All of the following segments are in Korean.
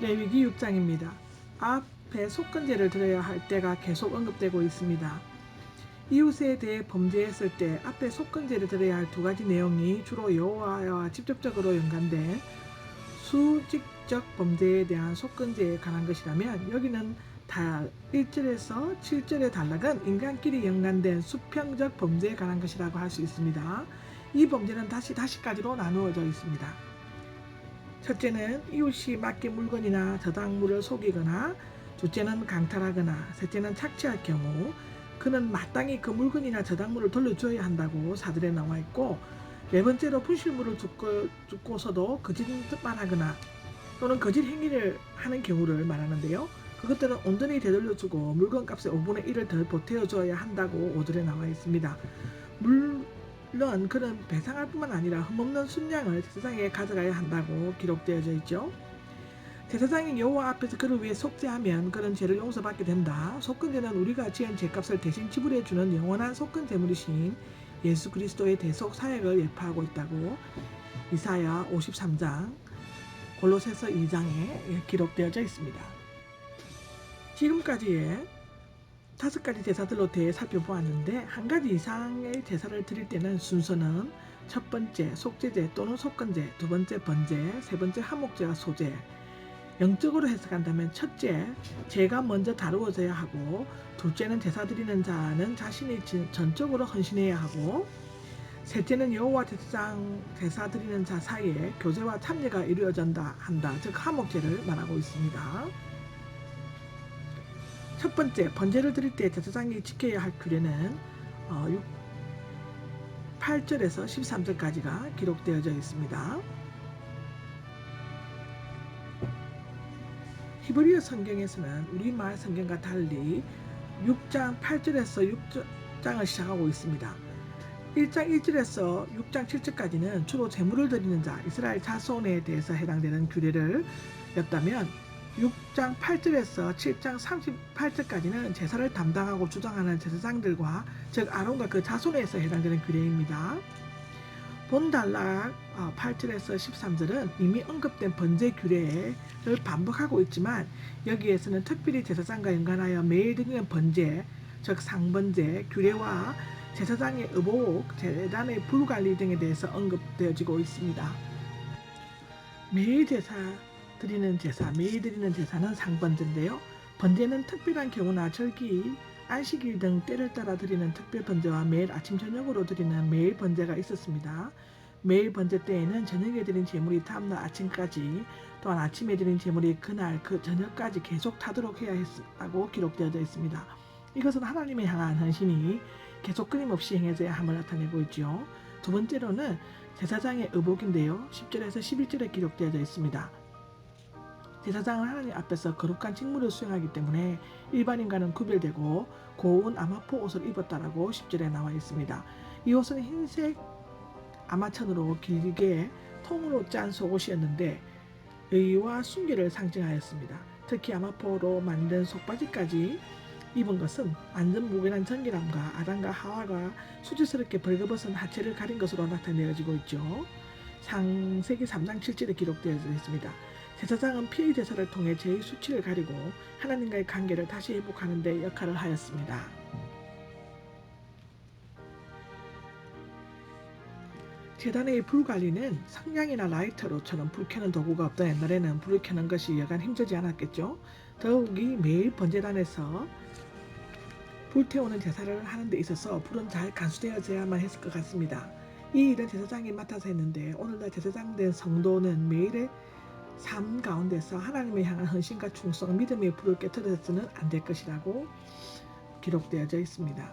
레위기 6장입니다. 앞에 속건제를 드려야 할 때가 계속 언급되고 있습니다. 이웃에 대해 범죄했을 때 앞에 속건제를 드려야 할 두 가지 내용이 주로 여호와와 직접적으로 연관된 수직적 범죄에 대한 속건제에 관한 것이라면 여기는 달 1절에서 7절의 단락은 인간끼리 연관된 수평적 범죄에 관한 것이라고 할 수 있습니다. 이 범죄는 다시 다시까지로 나누어져 있습니다. 첫째는 이웃이 맡긴 물건이나 저당물을 속이거나 둘째는 강탈하거나 셋째는 착취할 경우 그는 마땅히 그 물건이나 저당물을 돌려줘야 한다고 사들에 나와 있고 네 번째로 분실물을 줍고, 줍고서도 거짓말 하거나 또는 거짓 행위를 하는 경우를 말하는데요. 그것들은 온전히 되돌려주고 물건값의 5분의 1을 더 보태어줘야 한다고 5절에 나와 있습니다. 물 론 그는 배상할 뿐만 아니라 흠없는 순양을 세상에 가져가야 한다고 기록되어져 있죠. 제사장이 여호와 앞에서 그를 위해 속죄하면 그는 죄를 용서받게 된다. 속건제는 우리가 지은 죄값을 대신 지불해 주는 영원한 속건 제물이신 예수 그리스도의 대속 사역을 예표하고 있다고 이사야 53장 골로새서 2장에 기록되어져 있습니다. 지금까지의 다섯 가지 제사들로 대해 살펴보았는데 한 가지 이상의 제사를 드릴 때는 순서는 첫 번째 속죄제 또는 속건제, 두 번째 번제, 세 번째 하목제와 소제. 영적으로 해석한다면 첫째, 죄가 먼저 다루어져야 하고 둘째는 제사 드리는 자는 자신이 진- 전적으로 헌신해야 하고 셋째는 여호와 제사장 제사 드리는 자 사이에 교제와 참여가 이루어진다 한다. 즉 하목제를 말하고 있습니다. 첫 번째 번제를 드릴 때 제사장이 지켜야 할 규례는 어, 6, 8절에서 13절까지가 기록되어져 있습니다. 히브리어 성경에서는 우리말 성경과 달리 6장 8절에서 6장을 시작하고 있습니다. 1장 1절에서 6장 7절까지는 주로 제물을 드리는 자 이스라엘 자손에 대해서 해당되는 규례를 였다면 6장 8절에서 7장 38절까지는 제사를 담당하고 주장하는 제사장들과 즉 아론과 그 자손에서 해당되는 규례입니다. 본 단락 8절에서 13절은 이미 언급된 번제 규례를 반복하고 있지만 여기에서는 특별히 제사장과 연관하여 매일 드리는 번제, 즉 상번제, 규례와 제사장의 의복, 재단의 불관리 등에 대해서 언급되어지고 있습니다. 매일 제사 드리는 제사, 매일 드리는 제사는 상번제인데요. 번제는 특별한 경우나 절기, 안식일 등 때를 따라 드리는 특별 번제와 매일 아침 저녁으로 드리는 매일 번제가 있었습니다. 매일 번제 때에는 저녁에 드린 제물이 다음날 아침까지 또한 아침에 드린 제물이 그날 그 저녁까지 계속 타도록 해야 했다고 기록되어져 있습니다. 이것은 하나님에 향한 헌신이 계속 끊임없이 행해져야 함을 나타내고 있죠. 두 번째로는 제사장의 의복인데요. 10절에서 11절에 기록되어져 있습니다. 제사장은 하나님 앞에서 거룩한 직무를 수행하기 때문에 일반인과는 구별되고 고운 아마포 옷을 입었다라고 10절에 나와 있습니다. 이 옷은 흰색 아마천으로 길게 통으로 짠 속옷이었는데 의와 순결을 상징하였습니다. 특히 아마포로 만든 속바지까지 입은 것은 완전 무관한 정결함과 아담과 하와가 수치스럽게 벌거벗은 하체를 가린 것으로 나타내어지고 있죠. 상세기 3장 7절에 기록되어져 있습니다. 제사장은 피의 제사를 통해 죄의 수치를 가리고 하나님과의 관계를 다시 회복하는 데 역할을 하였습니다. 재단의 불 관리는 성냥이나 라이터로처럼 불 켜는 도구가 없던 옛날에는 불을 켜는 것이 여간 힘들지 않았겠죠. 더욱이 매일 번제단에서 불 태우는 제사를 하는 데 있어서 불은 잘 간수되어져야만 했을 것 같습니다. 이 일은 제사장이 맡아서 했는데 오늘날 제사장 된 성도는 매일의 삶 가운데서 하나님을 향한 헌신과 충성, 믿음의 불을 깨뜨려서는 안 될 것이라고 기록되어져 있습니다.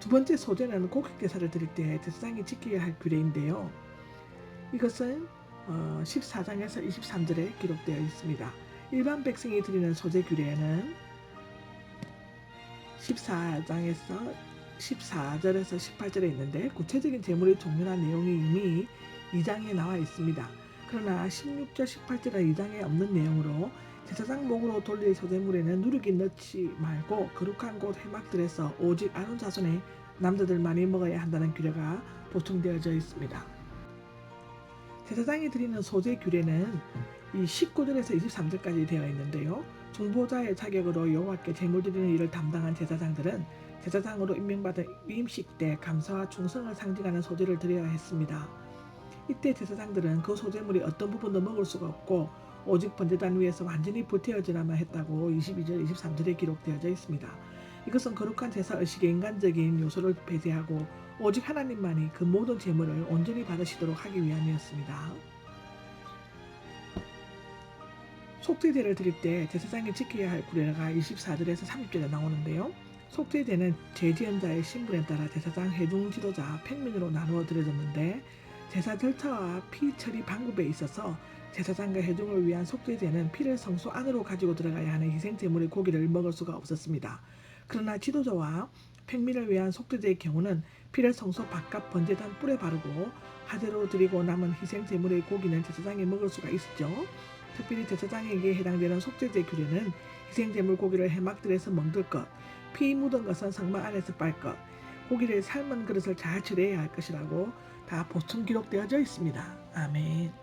두 번째 소재는 고객 제사를 드릴 때 제사장이 지켜야 할 규례인데요. 이것은 14장에서 23절에 기록되어 있습니다. 일반 백성이 드리는 소재 규례는 14장에서 14절에서 18절에 있는데 구체적인 제물의 종류나 내용이 이미 2장에 나와 있습니다. 그러나 16절 18절은 2장에 없는 내용으로 제사장 목으로 돌릴 소재물에는 누룩이 넣지 말고 거룩한 곳 회막들에서 오직 아론 자손의 남자들만이 먹어야 한다는 규례가 보충되어져 있습니다. 제사장이 드리는 소재 규례는 이 19절에서 23절까지 되어 있는데요. 중보자의 자격으로 여호와께 제물 드리는 일을 담당한 제사장들은 제사장으로 임명받은 위임식 때 감사와 충성을 상징하는 소재를 드려야 했습니다. 이때 제사장들은 그 소재물이 어떤 부분도 먹을 수가 없고 오직 번제단 위에서 완전히 불태워져야만 했다고 22절, 23절에 기록되어져 있습니다. 이것은 거룩한 제사 의식의 인간적인 요소를 배제하고 오직 하나님만이 그 모든 제물을 온전히 받으시도록 하기 위함이었습니다. 속죄제를 드릴 때 제사장이 지켜야 할 구례가 24절에서 30절에 나오는데요. 속죄제는 죄지은 자의 신분에 따라 제사장, 해중 지도자, 평민으로 나누어 드려졌는데 제사 절차와 피 처리 방법에 있어서 제사장과 해중을 위한 속죄제는 피를 성소 안으로 가지고 들어가야 하는 희생 제물의 고기를 먹을 수가 없었습니다. 그러나 지도자와 평민을 위한 속죄제의 경우는 피를 성소 바깥 번제단 뿔에 바르고 하대로 드리고 남은 희생 제물의 고기는 제사장이 먹을 수가 있었죠. 특별히 제사장에게 해당되는 속죄제 규례는 희생 제물 고기를 해막들에서 멍들 것, 피 묻은 것은 성막 안에서 빨 것, 고기를 삶은 그릇을 잘 처리해야 할 것이라고 다 보충 기록되어져 있습니다. 아멘.